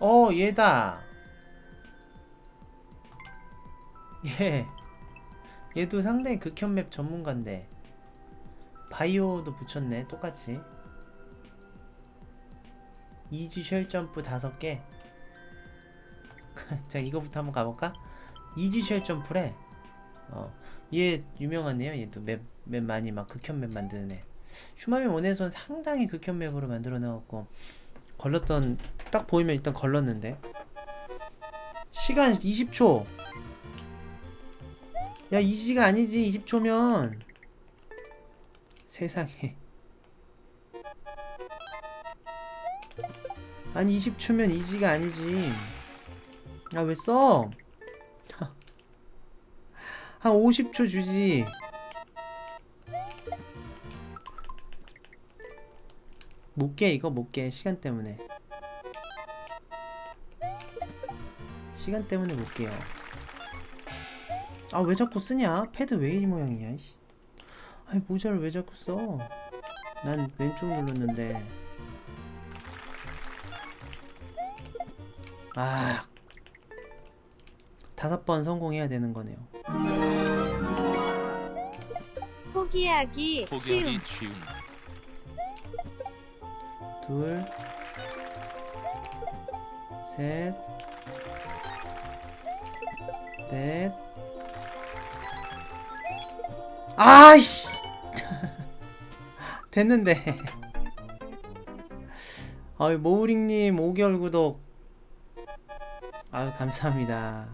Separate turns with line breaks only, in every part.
어 얘다 얘 얘도 상당히 극혐 맵 전문가인데 바이오도 붙였네 똑같이 이지 쉘 점프 다섯 개. 자 이거부터 한번 가볼까? 이지 쉘 점프래. 어, 얘 유명하네요. 얘도 맵, 맵 많이 막 극혐 맵 만드는 애. 슈마미 원에선 상당히 극혐 맵으로 만들어 놔갖고 걸렀던 딱 보이면 일단 걸렀는데 시간 20초. 야 이지가 아니지 20초면 세상에. 아니 20초면 이지가 아니지 아 왜 써? 한 50초 주지 못 깨 이거 못 깨 시간 때문에 시간 때문에 못 깨요 아 왜 자꾸 쓰냐? 패드 왜 이 모양이야 이씨 아니 모자를 왜 자꾸 써? 난 왼쪽 눌렀는데 아 다섯 번 성공해야 되는 거네요.
포기하기 쉬움
포기하기 쉬움.
둘, 셋, 넷. 아이씨! 됐는데. 아유, 모우링님 5개월 구독. 아유, 감사합니다.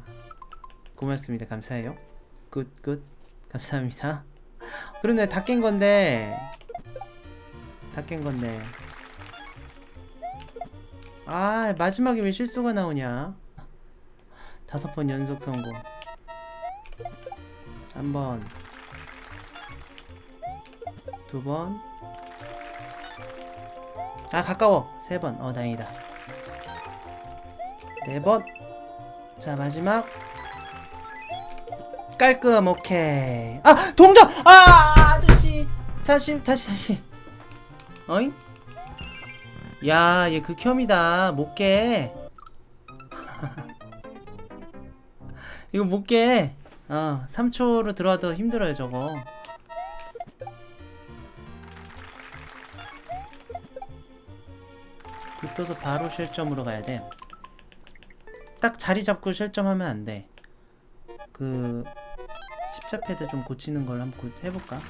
고맙습니다. 감사해요. 굿, 굿. 감사합니다. 그러네, 다깬 건데. 다 깬 건데. 아 마지막에 왜 실수가 나오냐 다섯 번 연속 성공. 한 번. 두 번 아 가까워. 세 번. 어 다행이다. 네 번. 자 마지막. 깔끔 오케이. 아 동전 아 아저씨. 다시 다시 다시. 어잉? 야, 얘 극혐이다. 못 깨. 이거 못 깨. 어, 3초로 들어와도 힘들어요, 저거. 붙어서 바로 실점으로 가야 돼. 딱 자리 잡고 실점하면 안 돼. 그 십자 패드 좀 고치는 걸 한번 고- 해볼까?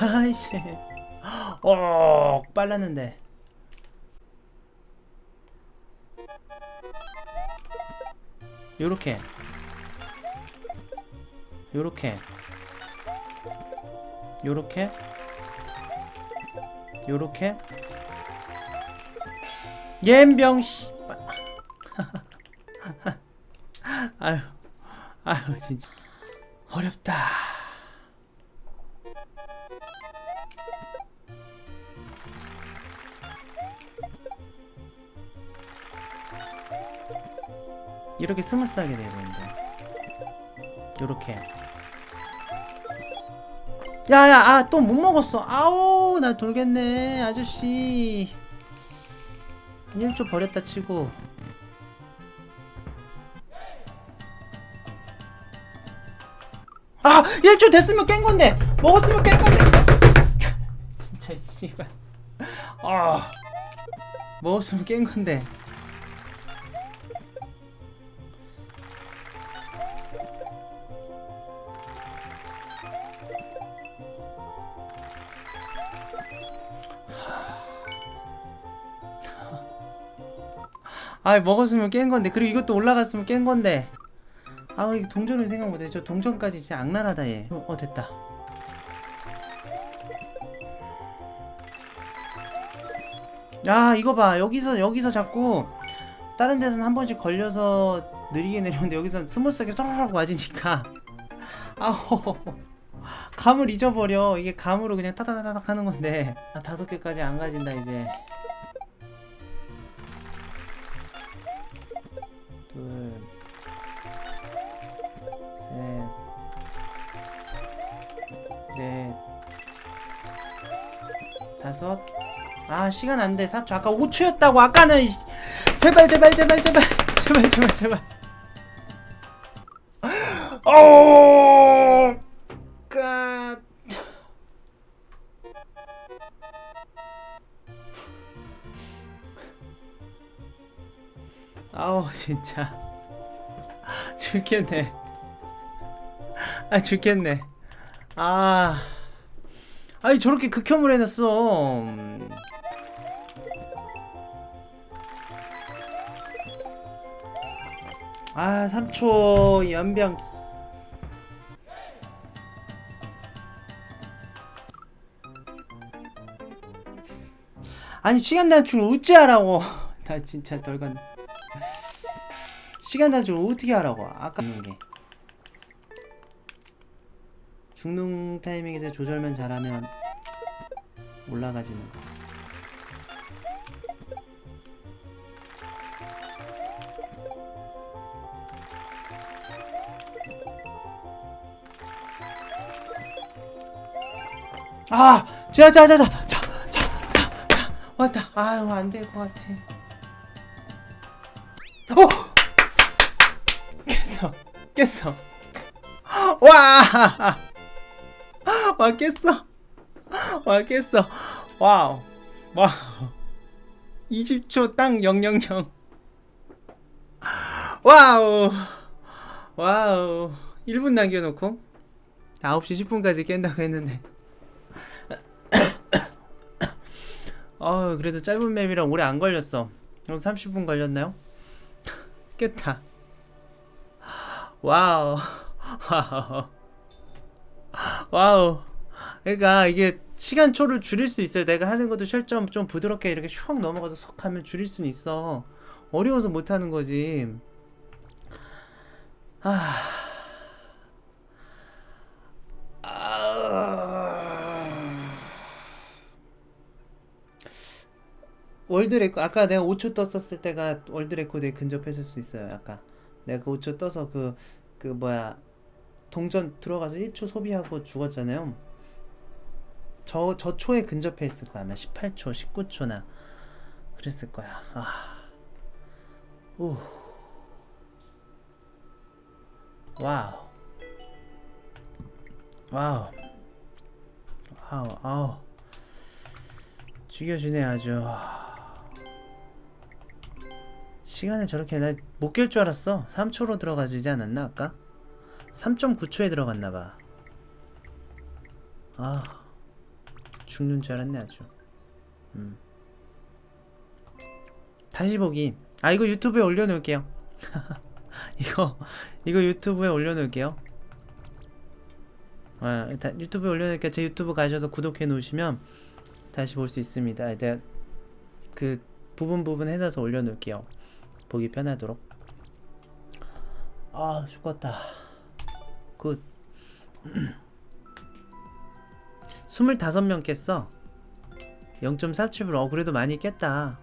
아이씨. 어, 빨랐는데. 요렇게. 요렇게. 요렇게. 요렇게. 옌병 씨. 아유. 아유, 진짜. 어렵다. 이렇게 스무스하게 돼야 되는데. 요렇게. 야야 아 또 못 먹었어. 아우 나 돌겠네 아저씨. 한 1조 버렸다 치고. 아 1조 됐으면 깬 건데. 먹었으면 깬 건데. 진짜 씨발. 아 먹었으면 깬 건데 아 먹었으면 깬 건데. 그리고 이것도 올라갔으면 깬 건데. 아 이게 동전을 생각 못해. 저 동전까지 진짜 악랄하다 얘. 어, 어 됐다. 야 이거 봐. 여기서 여기서 자꾸 다른 데서는 한 번씩 걸려서 느리게 내려오는데 여기서 스무스하게 쏘르륵 맞으니까. 아호 감을 잊어버려. 이게 감으로 그냥 타다다닥 하는 건데. 아 다섯 개까지 안 가진다 이제 둘, 셋, 넷, 다섯. 아 시간 안 돼. 사초. 아까 5초였다고. 아까는 이씨. 제발 제발 제발 제발 제발 제발 제발. 어. 아우 진짜. 죽겠네. 아 죽겠네. 아. 아니 저렇게 극혐을 해놨어. 음. 아 3초 연병. 아니 시간 단축을 어찌 하라고. 나 진짜 덜건 시간 단축을 어떻게 하라고 아까 음. 있는 게 죽는 타이밍에서 조절만 잘하면 올라가지는 거 아! 자, 자, 자, 자! 자! 자! 자! 왔다! 아유 안될 것 같아 깼어. 와! 와, 깼어. 와, 깼어. 와우. 와우. 20초 딱 000. 와우. 와우. 1분 남겨놓고 9시 10분까지 깬다고 했는데. 어 그래도 짧은 맵이라 오래 안 걸렸어. 그럼 30분 걸렸나요? 깼다. 와우. 와우. 와우. 그러니까 이게 시간초를 줄일 수 있어요. 내가 하는 것도 실점 좀 부드럽게 이렇게 슉 넘어가서 석 하면 줄일 수는 있어. 어려워서 못 하는 거지. 아. 아. 월드 레코 아까 내가 5초 떴었을 때가 월드 레코드에 근접했을 수 있어요. 아까 내가 그 5초 떠서 그 그 뭐야 동전 들어가서 1초 소비하고 죽었잖아요. 저, 저 초에 근접해 있을 거야. 아마 18초, 19초나 그랬을 거야. 아. 오. 와우. 와우. 와우. 아우. 죽여주네 아주. 시간을 저렇게 나 못 깰 줄 알았어. 3초로 들어가지지 않았나 아까? 3.9초에 들어갔나 봐. 아. 죽는 줄 알았네 아주. 음. 다시 보기. 아 이거 유튜브에 올려놓을게요. 이거 이거 유튜브에 올려놓을게요. 아 일단 유튜브에 올려놓을게요. 제 유튜브 가셔서 구독해 놓으시면 다시 볼 수 있습니다. 내가 그 부분 부분 해놔서 올려놓을게요. 보기 편하도록. 아 죽었다. 굿. 25명 깼어. 0.47을 어 그래도 많이 깼다.